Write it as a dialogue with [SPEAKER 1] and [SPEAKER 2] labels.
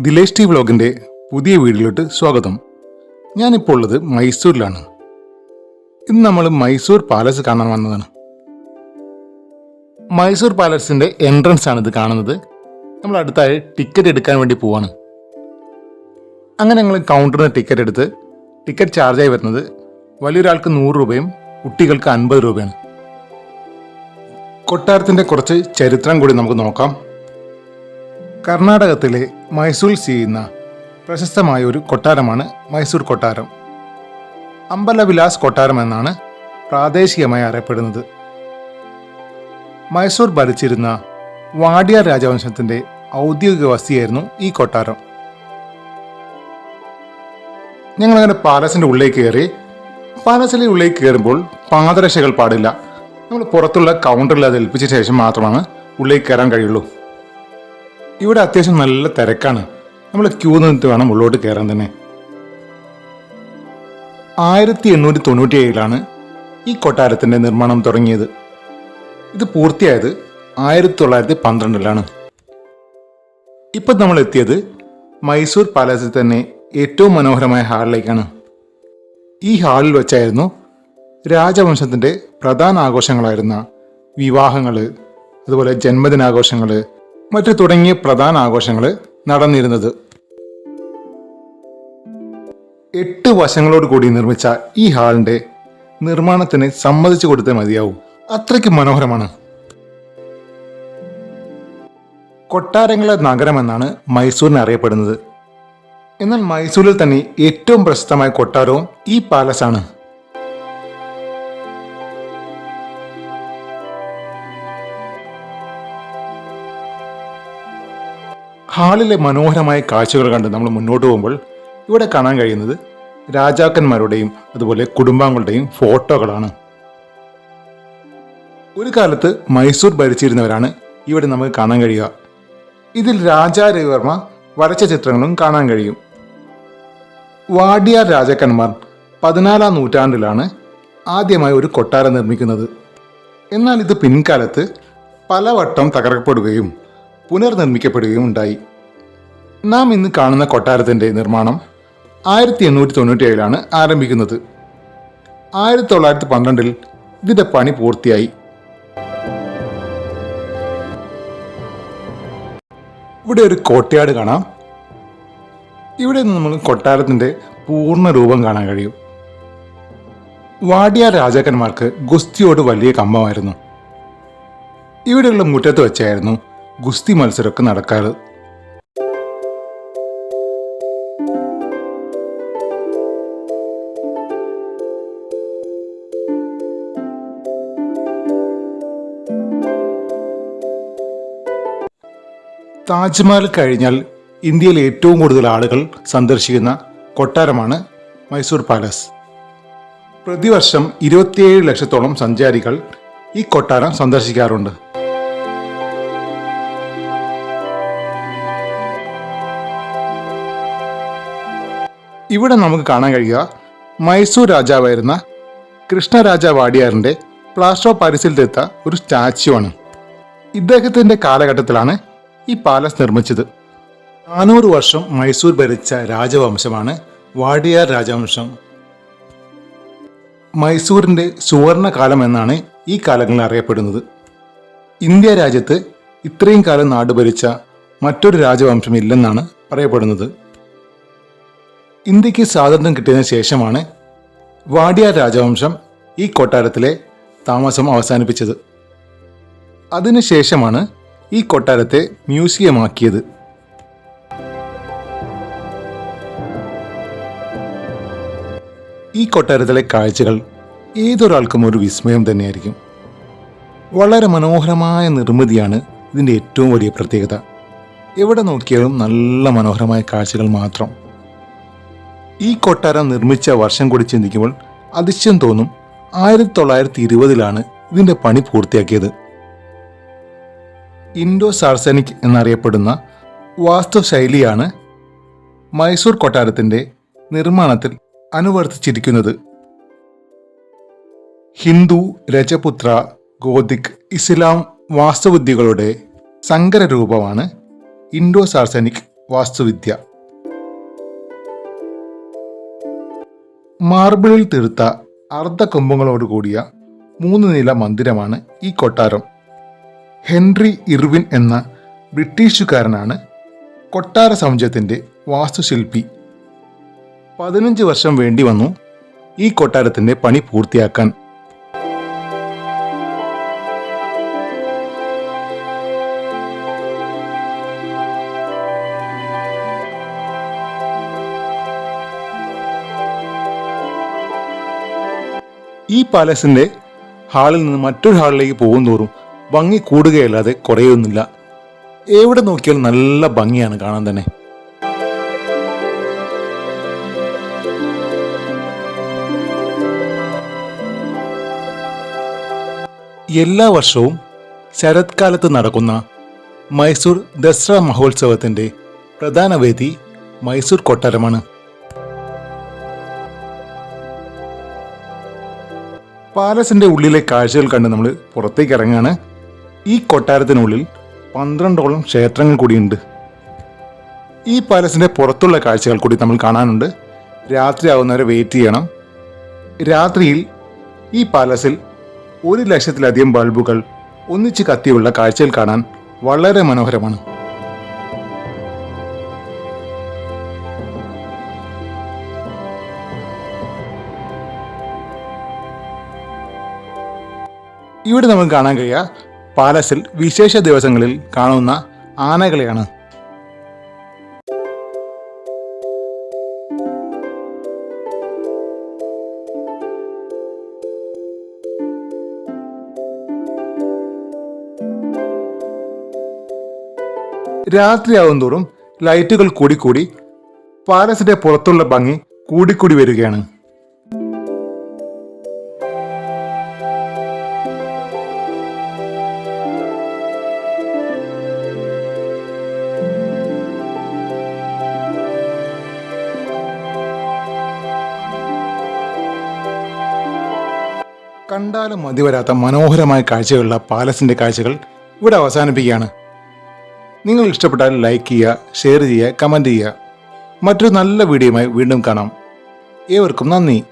[SPEAKER 1] Dilesh T വ്ലോഗിന്റെ പുതിയ വീഡിയോയിലോട്ട് സ്വാഗതം. ഞാനിപ്പോൾ ഉള്ളത് മൈസൂരിലാണ്. ഇന്ന് നമ്മൾ മൈസൂർ പാലസ് കാണാൻ വന്നതാണ്. മൈസൂർ പാലസിന്റെ എൻട്രൻസ് ആണ് ഇത് കാണുന്നത്. നമ്മൾ അടുത്തായി ടിക്കറ്റ് എടുക്കാൻ വേണ്ടി പോവാണ്. അങ്ങനെ ഞങ്ങൾ നിന്ന് ടിക്കറ്റ് എടുത്ത് ടിക്കറ്റ് ചാർജായി വരുന്നത് വലിയൊരാൾക്ക് നൂറ് രൂപയും കുട്ടികൾക്ക് അൻപത് രൂപയാണ്. കൊട്ടാരത്തിന്റെ കുറച്ച് ചരിത്രം കൂടി നമുക്ക് നോക്കാം. കർണാടകത്തിലെ മൈസൂർ ചെയ്യുന്ന പ്രശസ്തമായ ഒരു കൊട്ടാരമാണ് മൈസൂർ കൊട്ടാരം. അമ്പലവിലാസ് കൊട്ടാരം എന്നാണ് പ്രാദേശികമായി അറിയപ്പെടുന്നത്. മൈസൂർ ഭരിച്ചിരുന്ന വാഡിയാർ രാജവംശത്തിന്റെ ഔദ്യോഗിക വസ്തിയായിരുന്നു ഈ കൊട്ടാരം. ഞങ്ങൾ അങ്ങനെ പാലസിന്റെ ഉള്ളിലേക്ക് കയറി പാലസിലെ ഉള്ളിലേക്ക് കയറുമ്പോൾ പാദരക്ഷകൾ പാടില്ല. നമ്മൾ പുറത്തുള്ള കൗണ്ടറിൽ അത് ഏൽപ്പിച്ച ശേഷം മാത്രമാണ് ഉള്ളിലേക്ക് കയറാൻ കഴിയുള്ളൂ. ഇവിടെ അത്യാവശ്യം നല്ല തിരക്കാണ്. നമ്മൾ ക്യൂ നിന്നിട്ട് വേണം ഉള്ളോട്ട് കയറാൻ തന്നെ. ആയിരത്തി എണ്ണൂറ്റി തൊണ്ണൂറ്റി ഏഴിലാണ് ഈ കൊട്ടാരത്തിന്റെ നിർമ്മാണം തുടങ്ങിയത്. ഇത് പൂർത്തിയായത് ആയിരത്തി തൊള്ളായിരത്തി പന്ത്രണ്ടിലാണ് ഇപ്പം നമ്മൾ എത്തിയത് മൈസൂർ പാലസിൽ തന്നെ ഏറ്റവും മനോഹരമായ ഹാളിലേക്കാണ്. ഈ ഹാളിൽ വെച്ചായിരുന്നു രാജവംശത്തിന്റെ പ്രധാന ആഘോഷങ്ങളായിരുന്ന വിവാഹങ്ങൾ അതുപോലെ ജന്മദിനാഘോഷങ്ങൾ മറ്റു തുടങ്ങിയ പ്രധാന ആഘോഷങ്ങൾ നടന്നിരുന്നത്. എട്ട് വശങ്ങളോട് കൂടി നിർമ്മിച്ച ഈ ഹാളിന്റെ നിർമ്മാണത്തിന് സമ്മതിച്ചു കൊടുത്തേ മതിയാവും. അത്രയ്ക്ക് മനോഹരമാണ്. കൊട്ടാരങ്ങളെ നഗരമെന്നാണ് മൈസൂരിനെ അറിയപ്പെടുന്നത്. എന്നാൽ മൈസൂരിൽ തന്നെ ഏറ്റവും പ്രശസ്തമായ കൊട്ടാരവും ഈ പാലസ് ഹാളിലെ മനോഹരമായ കാഴ്ചകൾ കണ്ട് നമ്മൾ മുന്നോട്ട് പോകുമ്പോൾ ഇവിടെ കാണാൻ കഴിയുന്നത് രാജാക്കന്മാരുടെയും അതുപോലെ കുടുംബാംഗങ്ങളുടെയും ഫോട്ടോകളാണ്. ഒരു കാലത്ത് മൈസൂർ ഭരിച്ചിരുന്നവരാണ് ഇവിടെ നമുക്ക് കാണാൻ കഴിയുക. ഇതിൽ രാജാ രവിവർമ്മ വരച്ച ചിത്രങ്ങളും കാണാൻ കഴിയും. വാഡിയാർ രാജാക്കന്മാർ പതിനാലാം നൂറ്റാണ്ടിലാണ് ആദ്യമായി ഒരു കൊട്ടാരം നിർമ്മിക്കുന്നത്. എന്നാൽ ഇത് പിൻകാലത്ത് പലവട്ടം തകർക്കപ്പെടുകയും പുനർനിർമ്മിക്കപ്പെടുകയും ഉണ്ടായി നാം ഇന്ന് കാണുന്ന കൊട്ടാരത്തിന്റെ നിർമ്മാണം ആയിരത്തി എണ്ണൂറ്റി തൊണ്ണൂറ്റി ഏഴിലാണ് ആരംഭിക്കുന്നത്. ആയിരത്തി തൊള്ളായിരത്തി പന്ത്രണ്ടിൽ ഇതിന്റെ പണി പൂർത്തിയായി. ഇവിടെ ഒരു കോട്ടയാട് കാണാം. ഇവിടെ നിന്ന് നമുക്ക് കൊട്ടാരത്തിന്റെ പൂർണ രൂപം കാണാൻ കഴിയും. വാടിയ രാജാക്കന്മാർക്ക് ഗുസ്തിയോട് വലിയ കമ്പമായിരുന്നു. ഇവിടെയുള്ള മുറ്റത്ത് വെച്ചായിരുന്നു ഗുസ്തി മത്സരമൊക്കെ നടക്കാറ്. താജ്മഹൽ കഴിഞ്ഞാൽ ഇന്ത്യയിൽ ഏറ്റവും കൂടുതൽ ആളുകൾ സന്ദർശിക്കുന്ന കൊട്ടാരമാണ് മൈസൂർ പാലസ്. പ്രതിവർഷം ഇരുപത്തിയേഴ് ലക്ഷത്തോളം സഞ്ചാരികൾ ഈ കൊട്ടാരം സന്ദർശിക്കാറുണ്ട്. ഇവിടെ നമുക്ക് കാണാൻ കഴിയുക മൈസൂർ രാജാവായിരുന്ന കൃഷ്ണരാജ വാടിയാറിന്റെ പ്ലാസ്റ്റർ ഓഫ് പാരീസിൽ തീർത്ത ഒരു സ്റ്റാച്യു ആണ്. ഇദ്ദേഹത്തിന്റെ കാലഘട്ടത്തിലാണ് ഈ പാലസ് നിർമ്മിച്ചത്. നാനൂറ് വർഷം മൈസൂർ ഭരിച്ച രാജവംശമാണ് വാടിയാർ രാജവംശം. മൈസൂരിന്റെ സുവർണ കാലം എന്നാണ് ഈ കാലങ്ങളിൽ അറിയപ്പെടുന്നത്. ഇന്ത്യ രാജ്യത്ത് ഇത്രയും കാലം നാട് ഭരിച്ച മറ്റൊരു രാജവംശം ഇല്ലെന്നാണ് പറയപ്പെടുന്നത്. ഇന്ത്യയ്ക്ക് സ്വാതന്ത്ര്യം കിട്ടിയതിനു ശേഷമാണ് വാടിയാർ രാജവംശം ഈ കൊട്ടാരത്തിലെ താമസം അവസാനിപ്പിച്ചത്. അതിനുശേഷമാണ് ഈ കൊട്ടാരത്തെ മ്യൂസിയമാക്കിയത്. ഈ കൊട്ടാരത്തിലെ കാഴ്ചകൾ ഏതൊരാൾക്കും ഒരു വിസ്മയം തന്നെയായിരിക്കും. വളരെ മനോഹരമായ നിർമ്മിതിയാണ് ഇതിന്റെ ഏറ്റവും വലിയ പ്രത്യേകത. എവിടെ നോക്കിയാലും നല്ല മനോഹരമായ കാഴ്ചകൾ മാത്രം. ഈ കൊട്ടാരം നിർമ്മിച്ച വർഷം കൂടി ചിന്തിക്കുമ്പോൾ അതിശയം തോന്നും ആയിരത്തി തൊള്ളായിരത്തി ഇരുപതിലാണ് ഇതിന്റെ പണി പൂർത്തിയാക്കിയത്. ഇൻഡോ സാർസനിക് എന്നറിയപ്പെടുന്ന വാസ്തുശൈലിയാണ് മൈസൂർ കൊട്ടാരത്തിന്റെ നിർമ്മാണത്തിൽ അനുവർത്തിച്ചിരിക്കുന്നത്. ഹിന്ദു രജപുത്ര ഗോതിക് ഇസ്ലാം വാസ്തുവിദ്യകളുടെ സങ്കര രൂപമാണ് ഇൻഡോ സാർസനിക് വാസ്തുവിദ്യ. മാർബിളിൽ തീർത്ത അർദ്ധകൊമ്പങ്ങളോട് കൂടിയ മൂന്ന് നില മന്ദിരമാണ് ഈ കൊട്ടാരം. ഹെൻറി ഇർവിൻ എന്ന ബ്രിട്ടീഷുകാരനാണ് കൊട്ടാര സമുച്ചയത്തിന്റെ വാസ്തുശില്പി. പതിനഞ്ച് വർഷം വേണ്ടി വന്നു ഈ കൊട്ടാരത്തിന്റെ പണി പൂർത്തിയാക്കാൻ. ഈ പാലസിന്റെ ഹാളിൽ നിന്ന് മറ്റൊരു ഹാളിലേക്ക് പോകും തോറും ഭംഗി കൂടുകയല്ലാതെ കുറയൊന്നുമില്ല എവിടെ നോക്കിയാലും നല്ല ഭംഗിയാണ് കാണാൻ തന്നെ. എല്ലാ വർഷവും ശരത്കാലത്ത് നടക്കുന്ന മൈസൂർ ദസറ മഹോത്സവത്തിന്റെ പ്രധാന വേദി മൈസൂർ കൊട്ടാരമാണ്. പാലസിന്റെ ഉള്ളിലെ കാഴ്ചകൾ കണ്ട് നമ്മൾ പുറത്തേക്ക് ഇറങ്ങാണ് ഈ കൊട്ടാരത്തിനുള്ളിൽ പന്ത്രണ്ടോളം ക്ഷേത്രങ്ങൾ കൂടിയുണ്ട്. ഈ പാലസിന്റെ പുറത്തുള്ള കാഴ്ചകൾ കൂടി നമ്മൾ കാണാനുണ്ട്. രാത്രി ആവുന്നവരെ വെയിറ്റ് ചെയ്യണം. രാത്രിയിൽ ഈ പാലസിൽ ഒരു ലക്ഷത്തിലധികം ബൾബുകൾ ഒന്നിച്ച് കത്തിയുള്ള കാഴ്ചകൾ കാണാൻ വളരെ മനോഹരമാണ്. ഇവിടെ നമുക്ക് കാണാൻ കഴിയുക പാലസിൽ വിശേഷ ദിവസങ്ങളിൽ കാണുന്ന ആനകളെയാണ്. രാത്രിയാവും തോറും ലൈറ്റുകൾ കൂടിക്കൂടി പാലസിന്റെ പുറത്തുള്ള ഭംഗി കൂടിക്കൂടി വരികയാണ്. കണ്ടാലും മതി വരാത്ത മനോഹരമായ കാഴ്ചകളുള്ള പാലസിന്റെ കാഴ്ചകൾ ഇവിടെ അവസാനിപ്പിക്കുകയാണ്. നിങ്ങൾ ഇഷ്ടപ്പെട്ടാൽ ലൈക്ക് ചെയ്യുക ഷെയർ ചെയ്യുക കമന്റ് ചെയ്യുക. മറ്റൊരു നല്ല വീഡിയോയുമായി വീണ്ടും കാണാം. ഏവർക്കും നന്ദി.